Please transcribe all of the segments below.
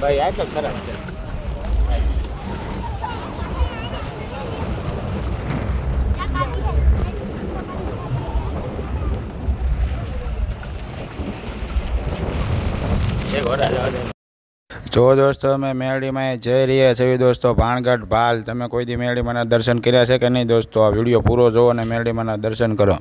ભાઈ આ તો ખરાબ છે. એ ઘોડા જવા દે. જો દોસ્તો અમે મેરડીમાં જઈ રહ્યા છીએ. દોસ્તો ભાણગઢ ભાલ. તમે કોઈ દી મેરડીમાંના દર્શન કર્યા છે કે નહીં દોસ્તો? આ વીડિયો પૂરો જોવો અને મેળડીમાંના દર્શન કરો.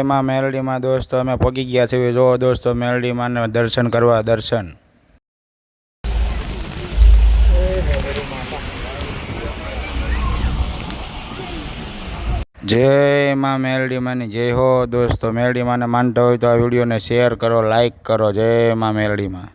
એમાં મેલડીમાં દોસ્તો અમે પગી ગયા છીએ. જો દોસ્તો મેલડીમાં દર્શન કરવા, દર્શન. જય માં મેરડીમાંની જય હો દોસ્તો. મેલડીમાં માનતા હોય તો આ વિડીયોને શેર કરો, લાઈક કરો. જય માં મેરડીમાં